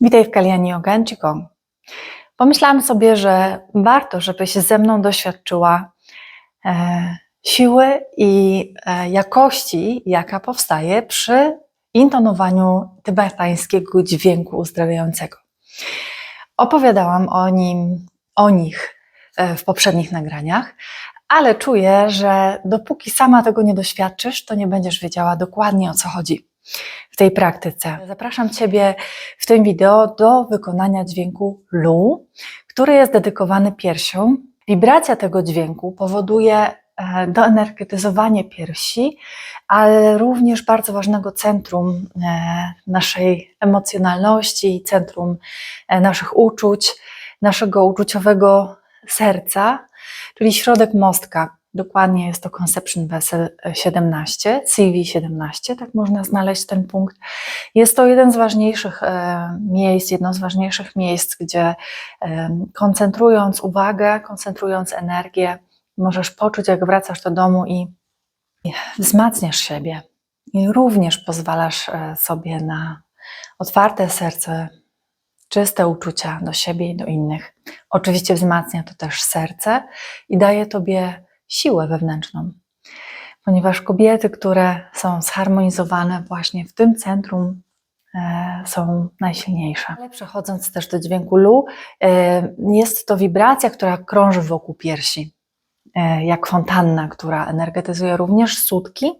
Witaj w Kaliani Yoga Qigong. Pomyślałam sobie, że warto, żebyś ze mną doświadczyła e, siły i e, jakości, jaka powstaje przy intonowaniu tybetańskiego dźwięku uzdrawiającego. Opowiadałam o nim, o nich e, w poprzednich nagraniach, ale czuję, że dopóki sama tego nie doświadczysz, to nie będziesz wiedziała dokładnie o co chodzi w tej praktyce. Zapraszam Ciebie w tym wideo do wykonania dźwięku lu, który jest dedykowany piersią. Wibracja tego dźwięku powoduje e, doenergetyzowanie piersi, ale również bardzo ważnego centrum e, naszej emocjonalności, centrum e, naszych uczuć, naszego uczuciowego serca, czyli środek mostka. Dokładnie jest to Conception Vessel 17, CV17, tak można znaleźć ten punkt. Jest to jeden z ważniejszych e, miejsc, jedno z ważniejszych miejsc, gdzie e, koncentrując uwagę, koncentrując energię, możesz poczuć, jak wracasz do domu i i wzmacniasz siebie. I również pozwalasz e, sobie na otwarte serce, czyste uczucia do siebie i do innych. Oczywiście wzmacnia to też serce i daje tobie siłę wewnętrzną. Ponieważ kobiety, które są zharmonizowane właśnie w tym centrum, e, są najsilniejsze. Ale przechodząc też do dźwięku lu, e, jest to wibracja, która krąży wokół piersi, e, jak fontanna, która energetyzuje również sutki,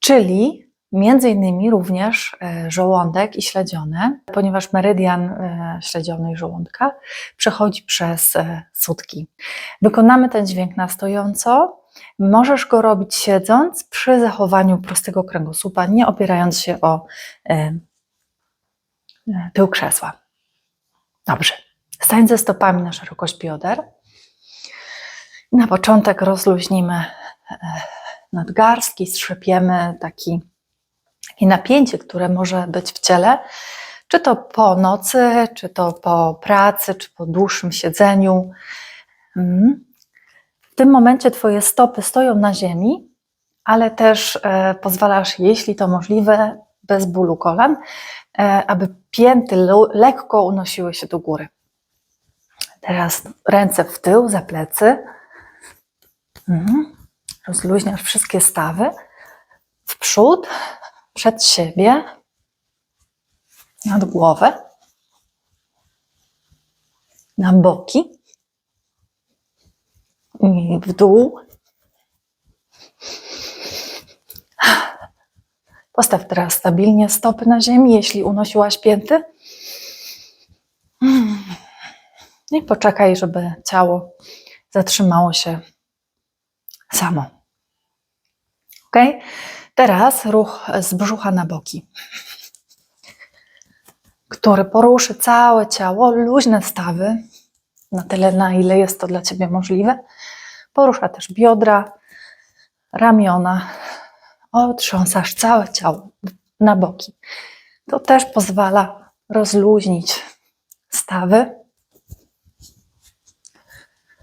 czyli Między innymi również e, żołądek i śledzione, ponieważ merydian e, śledziony i żołądka przechodzi przez e, sutki. Wykonamy ten dźwięk na stojąco. Możesz go robić siedząc przy zachowaniu prostego kręgosłupa, nie opierając się o tył krzesła. Dobrze. Stań ze stopami na szerokość bioder. Na początek rozluźnimy nadgarstki, strzepiemy taki takie napięcie, które może być w ciele, czy to po nocy, czy to po pracy, czy po dłuższym siedzeniu. Mm. W tym momencie Twoje stopy stoją na ziemi, ale też e, pozwalasz, jeśli to możliwe, bez bólu kolan, e, aby pięty lekko unosiły się do góry. Teraz ręce w tył, za plecy. Mhm. Rozluźniasz wszystkie stawy. W przód, przed siebie, nad głowę, na boki i w dół. Postaw teraz stabilnie stopy na ziemi, jeśli unosiłaś pięty. I poczekaj, żeby ciało zatrzymało się samo. Ok? Teraz ruch z brzucha na boki, który poruszy całe ciało, luźne stawy, na tyle, na ile jest to dla Ciebie możliwe. Porusza też biodra, ramiona, otrząsasz całe ciało na boki. To też pozwala rozluźnić stawy,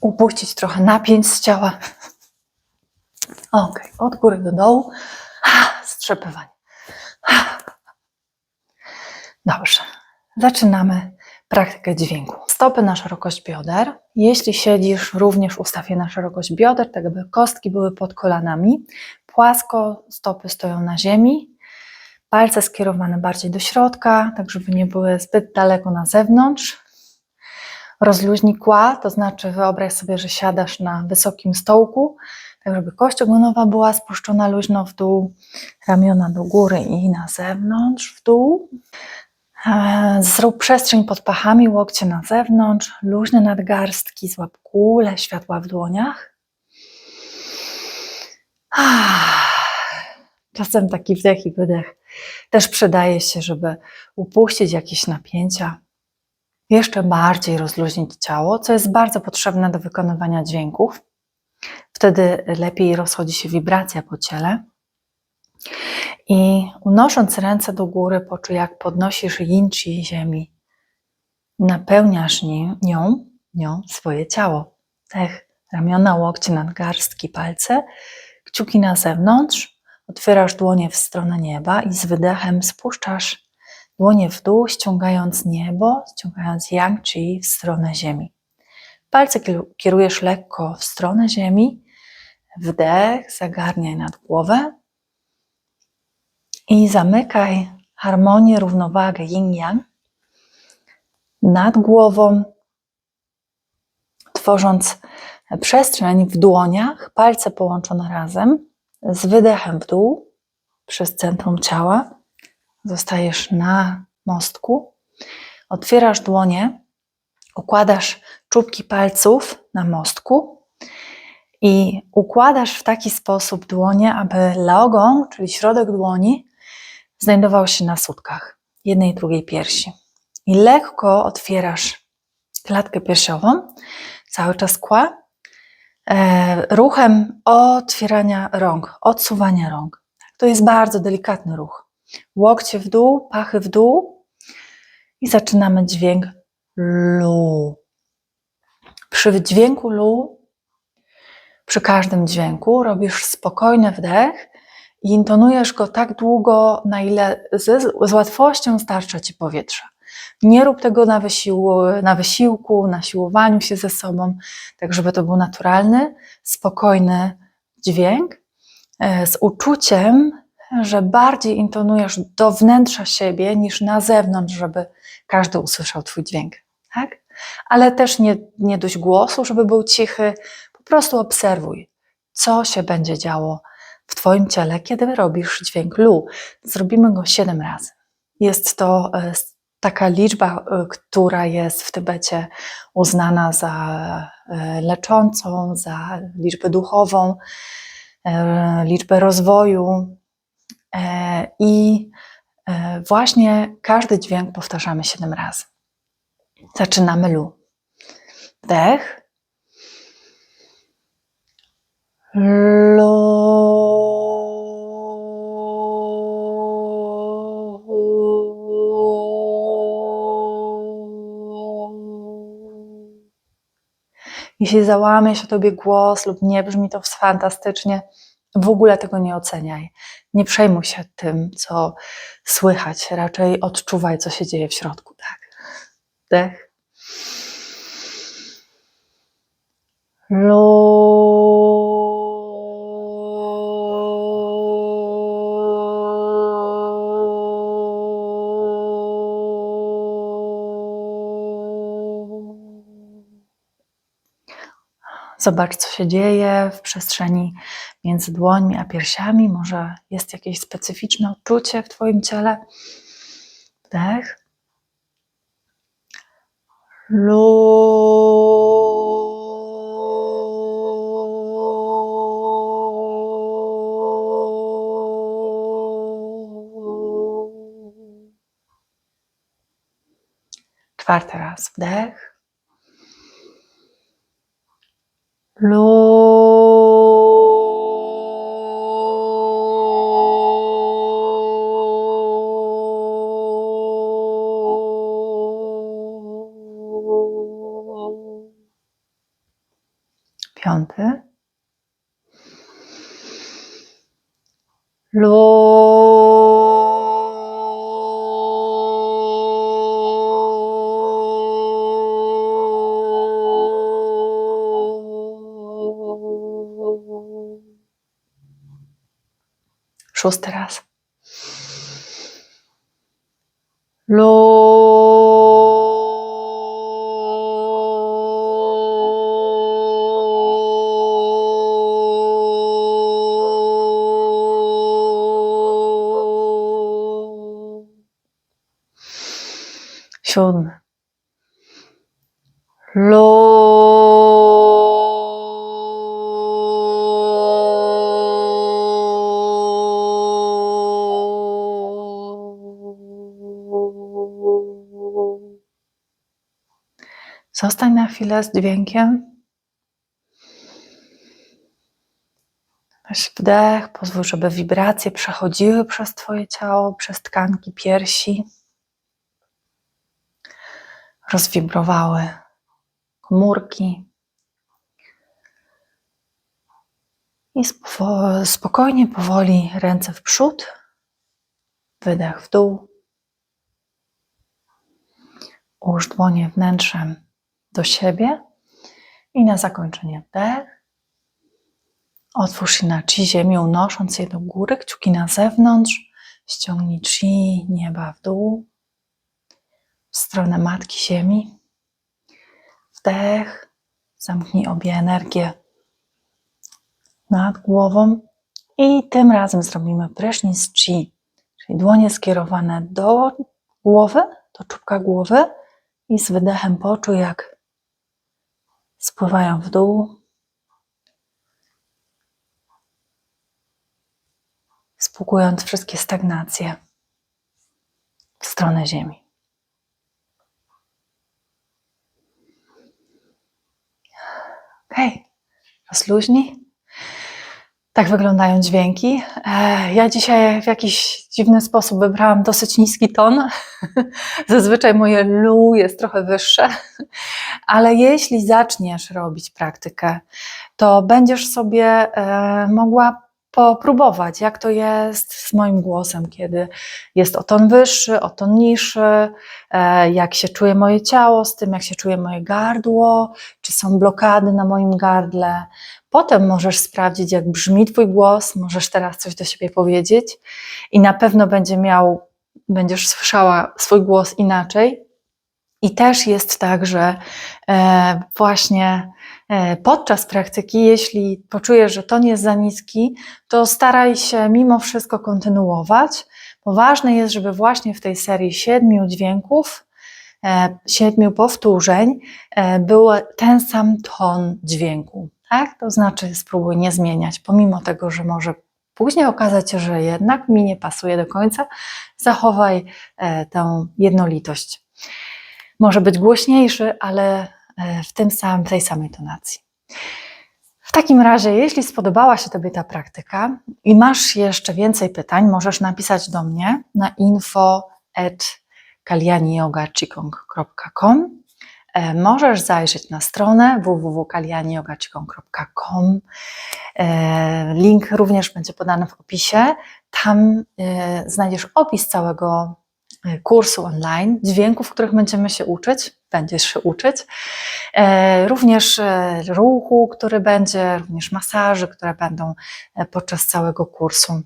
upuścić trochę napięć z ciała. Ok, od góry do dołu. Strzepywanie. Dobrze. Zaczynamy praktykę dźwięku. Stopy na szerokość bioder. Jeśli siedzisz, również ustaw je na szerokość bioder, tak aby kostki były pod kolanami. Płasko stopy stoją na ziemi. Palce skierowane bardziej do środka, tak żeby nie były zbyt daleko na zewnątrz. Rozluźnij kła, to znaczy wyobraź sobie, że siadasz na wysokim stołku tak żeby kość ogonowa była spuszczona luźno w dół, ramiona do góry i na zewnątrz, w dół. E, zrób przestrzeń pod pachami, łokcie na zewnątrz, luźne nadgarstki, złap kulę światła w dłoniach. Czasem taki wdech i wydech też przydaje się, żeby upuścić jakieś napięcia, jeszcze bardziej rozluźnić ciało, co jest bardzo potrzebne do wykonywania dźwięków. Wtedy lepiej rozchodzi się wibracja po ciele. I unosząc ręce do góry, poczuj, jak podnosisz yin chi ziemi. Napełniasz nią, nią swoje ciało. Tech, ramiona, łokcie, nadgarstki, palce, kciuki na zewnątrz. Otwierasz dłonie w stronę nieba i z wydechem spuszczasz Dłonie w dół, ściągając niebo, ściągając yang chi w stronę ziemi. Palce kier- kierujesz lekko w stronę ziemi. Wdech, zagarniaj nad głowę i zamykaj harmonię, równowagę yin-yang nad głową, tworząc przestrzeń w dłoniach, palce połączone razem, z wydechem w dół przez centrum ciała. Zostajesz na mostku, otwierasz dłonie, układasz czubki palców na mostku i układasz w taki sposób dłonie, aby laogon, czyli środek dłoni, znajdował się na sutkach jednej i drugiej piersi. I lekko otwierasz klatkę piersiową, cały czas kła, e, ruchem otwierania rąk, odsuwania rąk. To jest bardzo delikatny ruch. Łokcie w dół, pachy w dół i zaczynamy dźwięk lu. Przy dźwięku lu, przy każdym dźwięku robisz spokojny wdech i intonujesz go tak długo, na ile z, z łatwością starcza ci powietrza. Nie rób tego na, na wysiłku, na siłowaniu się ze sobą, tak żeby to był naturalny, spokojny dźwięk e, z uczuciem, że bardziej intonujesz do wnętrza siebie niż na zewnątrz, żeby każdy usłyszał Twój dźwięk. Tak? Ale też nie, nie dość głosu, żeby był cichy. Po prostu obserwuj, co się będzie działo w Twoim ciele, kiedy robisz dźwięk lu. Zrobimy go 7 razy. Jest to e, taka liczba, e, która jest w Tybecie uznana za e, leczącą, za liczbę duchową, liczbę rozwoju. I właśnie każdy dźwięk powtarzamy 7 razy. Zaczynamy lu. Wdech. Lo. Jeśli załamie się tobie głos lub nie brzmi to fantastycznie, w ogóle tego nie oceniaj. Nie przejmuj się tym, co słychać. Raczej odczuwaj, co się dzieje w środku. Tak. Wdech. Zobacz, co się dzieje w przestrzeni między dłońmi a piersiami. Może jest jakieś specyficzne odczucie w Twoim ciele. Wdech. Czwarty raz wdech. Lu. Piąty. Lu. Szósty raz. Lu. Lu. Zostań na chwilę z dźwiękiem. Weź wdech, pozwól, żeby wibracje przechodziły przez Twoje ciało, przez tkanki piersi. Rozwibrowały komórki. I spo- spokojnie, powoli ręce w przód, wydech w dół. Ułóż dłonie wnętrzem do siebie i na zakończenie wdech. Otwórz się na chi ziemi, unosząc je do góry, kciuki na zewnątrz. Ściągnij chi nieba w dół, w stronę Matki Ziemi. Wdech, zamknij obie energie nad głową i tym razem zrobimy prysznic chi, czyli dłonie skierowane do głowy, do czubka głowy i z wydechem poczuj jak spływają w dół. Spłukując wszystkie stagnacje w stronę ziemi. Ok, rozluźnij. Tak wyglądają dźwięki. E, Ja dzisiaj w jakiś dziwny sposób wybrałam dosyć niski ton. Zazwyczaj moje lu jest trochę wyższe, ale jeśli zaczniesz robić praktykę, to będziesz sobie e, mogła popróbować, jak to jest z moim głosem, kiedy jest o ton wyższy, o ton niższy, e, jak się czuje moje ciało z tym, jak się czuje moje gardło, czy są blokady na moim gardle. Potem możesz sprawdzić, jak brzmi Twój głos, możesz teraz coś do siebie powiedzieć i na pewno będzie miał, będziesz słyszała swój głos inaczej. I też jest tak, że e, właśnie podczas praktyki, jeśli poczujesz, że ton jest za niski, to staraj się mimo wszystko kontynuować, bo ważne jest, żeby właśnie w tej serii siedmiu dźwięków, e, siedmiu powtórzeń e, był ten sam ton dźwięku. Tak? To znaczy spróbuj nie zmieniać, pomimo tego, że może później okazać się, że jednak mi nie pasuje do końca, zachowaj e, tę jednolitość. Może być głośniejszy, ale e, w tym tej samej tonacji. W takim razie, jeśli spodobała się Tobie ta praktyka i masz jeszcze więcej pytań, możesz napisać do mnie na info kalianiyogachikong.com E, Możesz zajrzeć na stronę www.kalianiyogachikong.com. E, Link również będzie podany w opisie. Tam e, znajdziesz opis całego e, kursu online, dźwięków, których będziemy się uczyć, będziesz się uczyć, E, również e, ruchu, który będzie, również masaży, które będą e, podczas całego kursu.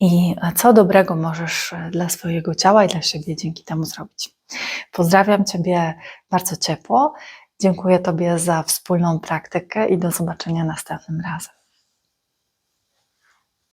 I e, co dobrego możesz e, dla swojego ciała i dla siebie dzięki temu zrobić. Pozdrawiam Ciebie bardzo ciepło. Dziękuję Tobie za wspólną praktykę i do zobaczenia następnym razem.